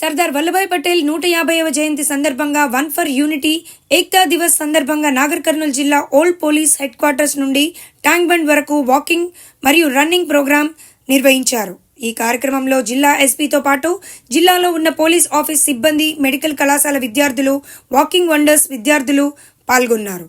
సర్దార్ వల్లభాయ్ పటేల్ నూట యాభైవ జయంతి సందర్భంగా run for unity Ekta Diwas సందర్భంగా నాగర్ కర్నూలు జిల్లా ఓల్డ్ పోలీస్ హెడ్ క్వార్టర్స్ నుండి ట్యాంక్ బండ్ వరకు వాకింగ్ మరియు రన్నింగ్ ప్రోగ్రాం నిర్వహించారు. ఈ కార్యక్రమంలో జిల్లా ఎస్పీతో పాటు జిల్లాలో ఉన్న పోలీస్ ఆఫీస్ సిబ్బంది మెడికల్ కళాశాల విద్యార్థులు వాకింగ్ వండర్స్ విద్యార్థులు పాల్గొన్నారు.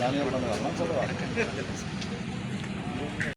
நான்